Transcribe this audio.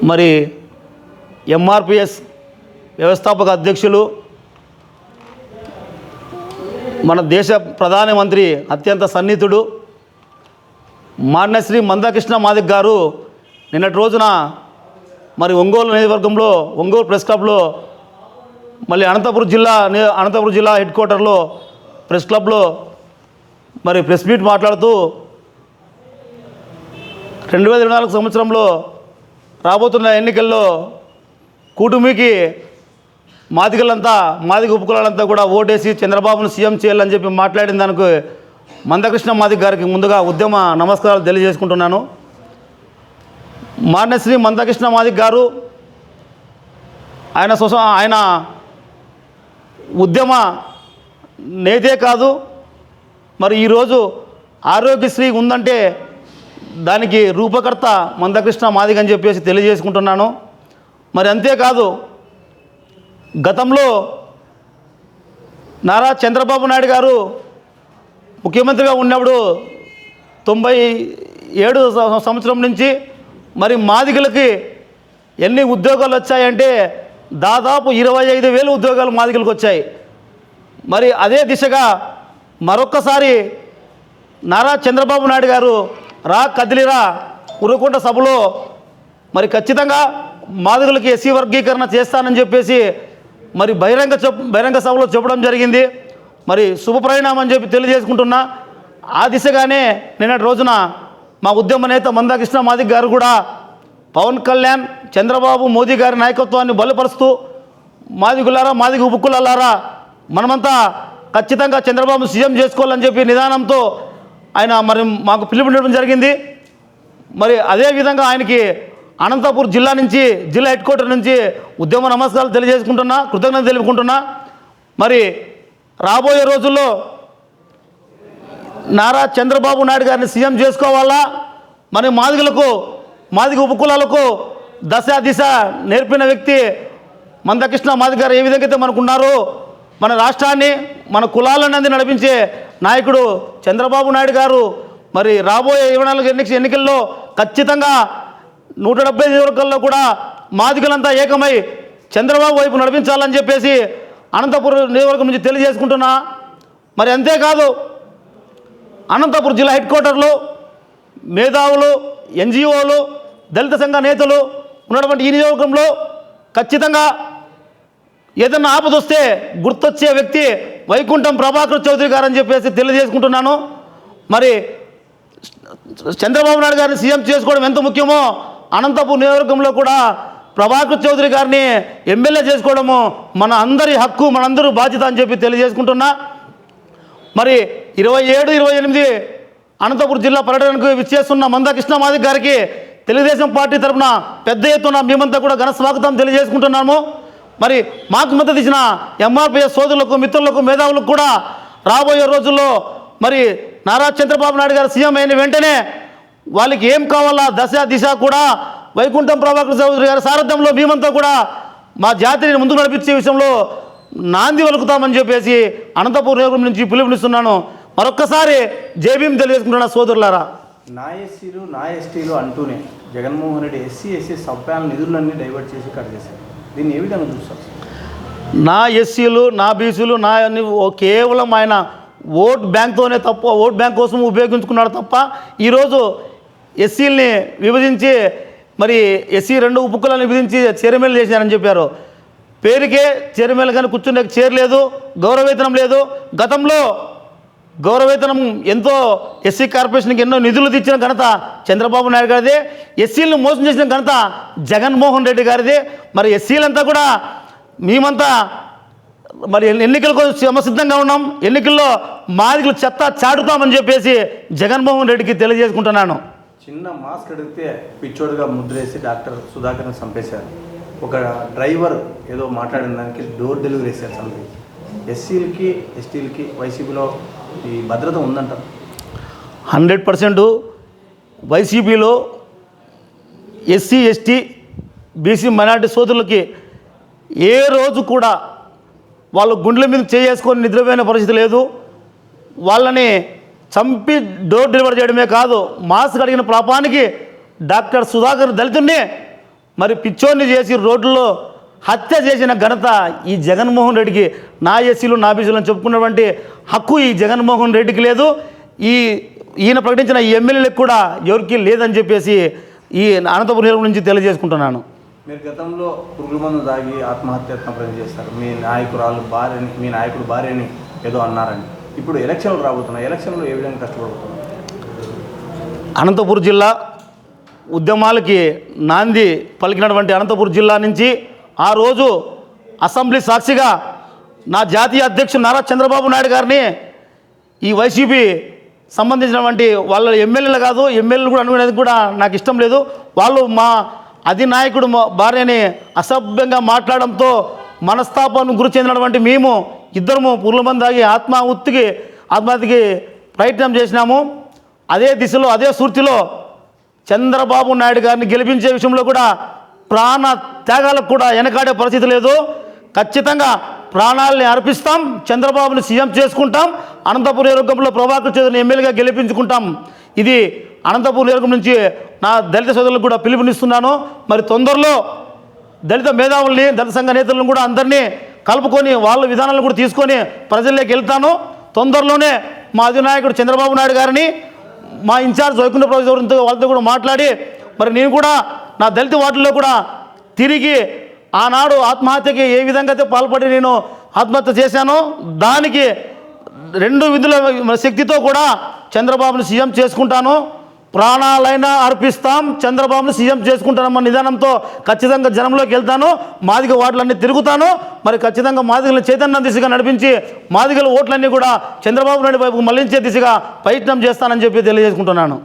మరి ఎంఆర్పిఎస్ వ్యవస్థాపక అధ్యక్షులు మన దేశ ప్రధానమంత్రి అత్యంత సన్నిహితుడు మాన్యశ్రీ మందకృష్ణ మాదిక్ గారు నిన్నటి రోజున మరి ఒంగోలు నియోజకవర్గంలో ఒంగోలు ప్రెస్ క్లబ్లో మళ్ళీ అనంతపురం జిల్లా అనంతపురం జిల్లా హెడ్ క్వార్టర్లో ప్రెస్ క్లబ్లో మరి ప్రెస్ మీట్ మాట్లాడుతూ రెండు వేల ఇరవై నాలుగు సంవత్సరంలో రాబోతున్న ఎన్నికల్లో కూటమికి మాదిగలంతా మాదిగ ఉపకులాలంతా కూడా ఓటేసి చంద్రబాబును సీఎం చేయాలని చెప్పి మాట్లాడిన దానికి మందకృష్ణ మాదిగ గారికి ముందుగా ఉద్యమ నమస్కారాలు తెలియజేసుకుంటున్నాను. మాన్యశ్రీ మందకృష్ణ మాదిగ గారు ఆయన సొస ఆయన ఉద్యమ నేతే కాదు. మరి ఈరోజు ఆరోగ్యశ్రీ ఉందంటే దానికి రూపకర్త మందకృష్ణ మాదిగ అని చెప్పేసి తెలియజేసుకుంటున్నాను. మరి అంతేకాదు గతంలో నారా చంద్రబాబు నాయుడు గారు ముఖ్యమంత్రిగా ఉన్నప్పుడు తొంభై ఏడు సంవత్సరం నుంచి మరి మాదిగలకి ఎన్ని ఉద్యోగాలు వచ్చాయంటే దాదాపు ఇరవై ఐదు వేలు ఉద్యోగాలు మాదిగలకు వచ్చాయి. మరి అదే దిశగా మరొక్కసారి నారా చంద్రబాబు నాయుడు గారు రా కదిలిరా ఉరుకుంట సభలో మరి ఖచ్చితంగా మాదిగులకి ఎస్సీ వర్గీకరణ చేస్తానని చెప్పేసి మరి బహిరంగ చెప్ బహిరంగ సభలో చెప్పడం జరిగింది. మరి శుభపరిణామం అని చెప్పి తెలియజేసుకుంటున్నా. ఆ దిశగానే నిన్నటి రోజున మా ఉద్యమ నేత మందాకృష్ణ మాదిక్ గారు కూడా పవన్ కళ్యాణ్ చంద్రబాబు మోదీ గారి నాయకత్వాన్ని బలపరుస్తూ మాదిగులారా మాదిగు ఉప్పుకులారా మనమంతా ఖచ్చితంగా చంద్రబాబు సీఎం చేసుకోవాలని చెప్పి నిదానంతో ఆయన మరి మాకు పిలుపునివ్వడం జరిగింది. మరి అదేవిధంగా ఆయనకి అనంతపూర్ జిల్లా నుంచి జిల్లా హెడ్ క్వార్టర్ నుంచి ఉద్యమ నమస్కారాలు తెలియజేసుకుంటున్నా కృతజ్ఞత తెలుపుకుంటున్నా. మరి రాబోయే రోజుల్లో నారా చంద్రబాబు నాయుడు గారిని సీఎం చేసుకోవాలా? మరి మాదిగలకు మాదిగ ఉపకులాలకు దశ దిశ నేర్పిన వ్యక్తి మందకృష్ణ మాదిగారు ఏ విధంగా అయితే మనకున్నారో మన రాష్ట్రాన్ని మన కులాలన్నది నడిపించే నాయకుడు చంద్రబాబు నాయుడు గారు మరి రాబోయే ఇరవై నాలుగు ఎన్నిక ఎన్నికల్లో ఖచ్చితంగా నూట డెబ్బై నియోజకవర్గాల్లో కూడా మాదికలంతా ఏకమై చంద్రబాబు వైపు నడిపించాలని చెప్పేసి అనంతపురం నియోజకవర్గం నుంచి తెలియజేసుకుంటున్నా. మరి అంతేకాదు అనంతపురం జిల్లా హెడ్ క్వార్టర్లో మేధావులు ఎన్జిఓలు దళిత సంఘ నేతలు ఉన్నటువంటి ఈ నియోజకవర్గంలో ఖచ్చితంగా ఏదన్నా ఆపదొస్తే గుర్తొచ్చే వ్యక్తి వైకుంఠం ప్రభాకర్ చౌదరి గారు అని చెప్పేసి తెలియజేసుకుంటున్నాను. మరి చంద్రబాబు నాయుడు గారిని సీఎం చేసుకోవడం ఎంత ముఖ్యమో అనంతపూర్ నియోజకవర్గంలో కూడా ప్రభాకర్ చౌదరి గారిని ఎమ్మెల్యే చేసుకోవడము మన అందరి హక్కు మనందరూ బాధ్యత అని చెప్పి తెలియజేసుకుంటున్నా. మరి ఇరవై ఏడు ఇరవై ఎనిమిది అనంతపురం జిల్లా పర్యటనకు విచ్చేస్తున్న మందకృష్ణ మాదిక్ గారికి తెలుగుదేశం పార్టీ తరఫున పెద్ద ఎత్తున మేమంతా కూడా ఘన స్వాగతం తెలియజేసుకుంటున్నాము. మరి మాకు మద్దతు ఇచ్చిన ఎంఆర్పిఎస్ సోదరులకు మిత్రులకు మేధావులకు కూడా రాబోయే రోజుల్లో మరి నారా చంద్రబాబు నాయుడు గారు సీఎం అయిన వెంటనే వాళ్ళకి ఏం కావాలా దశ దిశ కూడా వైకుంఠం ప్రభాకర్ చౌదరి గారి సారథ్యంలో మేమంతా కూడా మా జాతిని ముందుకు నడిపించే విషయంలో నాంది వలుకుతామని చెప్పేసి అనంతపురం నియోజకవర్గం నుంచి పిలుపునిస్తున్నాను. మరొక్కసారి జేబీఎం తెలియజేసుకుంటున్న సోదరులారా. నా ఎస్సీలు నా ఎస్టీలు అంటూనే Jaganmohan Reddy SC SC sub panel నిధులన్నీ డైవర్ట్ చేసి కట్ చేశారు. దీన్ని ఏ విధంగా చూస్తారు? నా ఎస్సీలు నా బీసీలు నా ఓ- కేవలం ఆయన ఓట్ బ్యాంక్తోనే తప్ప ఓట్ బ్యాంక్ కోసం ఉపయోగించుకున్నాడు తప్ప ఈరోజు ఎస్సీల్ని విభజించి మరి ఎస్సీ రెండు ఉపకులను విభజించి చైర్మన్లు చేశారని చెప్పారు. పేరుకే చైర్మన్లు కానీ కూర్చునే చేరలేదు గౌరవేతనం లేదు. గతంలో గౌరవేతనం ఎంతో ఎస్సీ కార్పొరేషన్కి ఎన్నో నిధులు తెచ్చిన ఘనత చంద్రబాబు నాయుడు గారిదే. ఎస్సీలను మోసం చేసిన ఘనత జగన్మోహన్ రెడ్డి గారిదే. మరి ఎస్సీలంతా కూడా మేమంతా మరి ఎన్నికల కోసం సమసిద్ధంగా ఉన్నాం. ఎన్నికల్లో మాదిగలు చెత్త చాటుతామని చెప్పేసి జగన్మోహన్ రెడ్డికి తెలియజేసుకుంటున్నాను. చిన్న మాస్క్ అడిగితే పిచ్చోడుగా ముద్రేసి డాక్టర్ సుధాకర్ని చంపేశారు. ఒక డ్రైవర్ ఏదో మాట్లాడిన దానికి డోర్ డెలివరీ వేశారు చంపేసి ఎస్సీలకి ఎస్టీలకి వైసీపీలో ఈ భద్రత ఉందంట. హండ్రెడ్ పర్సెంట్ వైసీపీలో ఎస్సీ ఎస్టీ బీసీ మైనార్టీ సోదరులకి ఏ రోజు కూడా వాళ్ళు గుండెల మీద చేసుకొని నిద్రపోయిన పరిస్థితి లేదు. వాళ్ళని చంపి డోర్ డెలివరీ చేయడమే కాదు మాస్క్ అడిగిన పాపానికి డాక్టర్ సుధాకర్ దళితుడిని మరి పిచ్చోన్ని చేసి రోడ్లలో హత్య చేసిన ఘనత ఈ జగన్మోహన్ రెడ్డికి నా ఎస్సీలు నా బీసీలు అని చెప్పుకున్నటువంటి హక్కు ఈ జగన్మోహన్ రెడ్డికి లేదు. ఈ ఈయన ప్రకటించిన ఈ ఎమ్మెల్యేలకు కూడా ఎవరికి లేదని చెప్పేసి ఈ అనంతపురం జిల్లా నుంచి తెలియజేసుకుంటున్నాను. మీరు గతంలో పురుగుల మందు దాగి ఆత్మహత్యాత్మక ప్రయత్నం చేస్తారు మీ నాయకురాలు భార్యని మీ నాయకుడు భార్యని ఏదో అన్నారని ఇప్పుడు ఎలక్షన్లు రాబోతున్నాయి. ఎలక్షన్లో ఏ విధంగా కష్టపడుతున్నారు అనంతపురం జిల్లా ఉద్యమాలకి నాంది పలికినటువంటి అనంతపురం జిల్లా నుంచి ఆ రోజు అసెంబ్లీ సాక్షిగా నా జాతీయ అధ్యక్షుడు నారా చంద్రబాబు నాయుడు గారిని ఈ వైసీపీ సంబంధించినటువంటి వాళ్ళ ఎమ్మెల్యేలు కాదు ఎమ్మెల్యేలు కూడా అనుకునేది కూడా నాకు ఇష్టం లేదు. వాళ్ళు మా అధినాయకుడు భార్యని అసభ్యంగా మాట్లాడడంతో మనస్తాపానికి గురి చెందినటువంటి మేము ఇద్దరము పుర్ల మంది ఆగి ఆత్మాహుతికి ఆత్మహత్యకి ప్రయత్నం చేసినాము. అదే దిశలో అదే సూర్తిలో చంద్రబాబు నాయుడు గారిని గెలిపించే విషయంలో కూడా ప్రాణ త్యాగాలకు కూడా వెనకాడే పరిస్థితి లేదు. ఖచ్చితంగా ప్రాణాలని అర్పిస్తాం. చంద్రబాబుని సీఎం చేసుకుంటాం. అనంతపురం నియోజకవర్గంలో ప్రభాకర్ చౌదరిని ఎమ్మెల్యేగా గెలిపించుకుంటాం. ఇది అనంతపురం నియోజకవర్గం నుంచి నా దళిత సోదరులకు కూడా పిలుపునిస్తున్నాను. మరి తొందరలో దళిత మేధావుల్ని దళిత సంఘ నేతలను కూడా అందరినీ కలుపుకొని వాళ్ళ విధానాలను కూడా తీసుకొని ప్రజల్లోకి వెళ్తాను. తొందరలోనే మా అధినాయకుడు చంద్రబాబు నాయుడు గారిని మా ఇన్ఛార్జ్ వైకుంఠ ప్రభుత్వంతో వాళ్ళతో కూడా మాట్లాడి మరి నేను కూడా నా దళిత వాటిల్లో కూడా తిరిగి ఆనాడు ఆత్మహత్యకి ఏ విధంగా అయితే పాల్పడి నేను ఆత్మహత్య చేశానో దానికి రెండు విధుల శక్తితో కూడా చంద్రబాబును సీఎం చేసుకుంటాను. ప్రాణాలైనా అర్పిస్తాం చంద్రబాబును సీఎం చేసుకుంటానమ్మ నిదానంతో ఖచ్చితంగా జనంలోకి వెళ్తాను. మాదిగ వార్డులన్నీ తిరుగుతాను. మరి ఖచ్చితంగా మాదిగల చైతన్య దిశగా నడిపించి మాదిగల ఓట్లన్నీ కూడా చంద్రబాబు నాయుడు వైపుకు మళ్ళించే దిశగా ప్రయత్నం చేస్తానని చెప్పి తెలియజేసుకుంటున్నాను.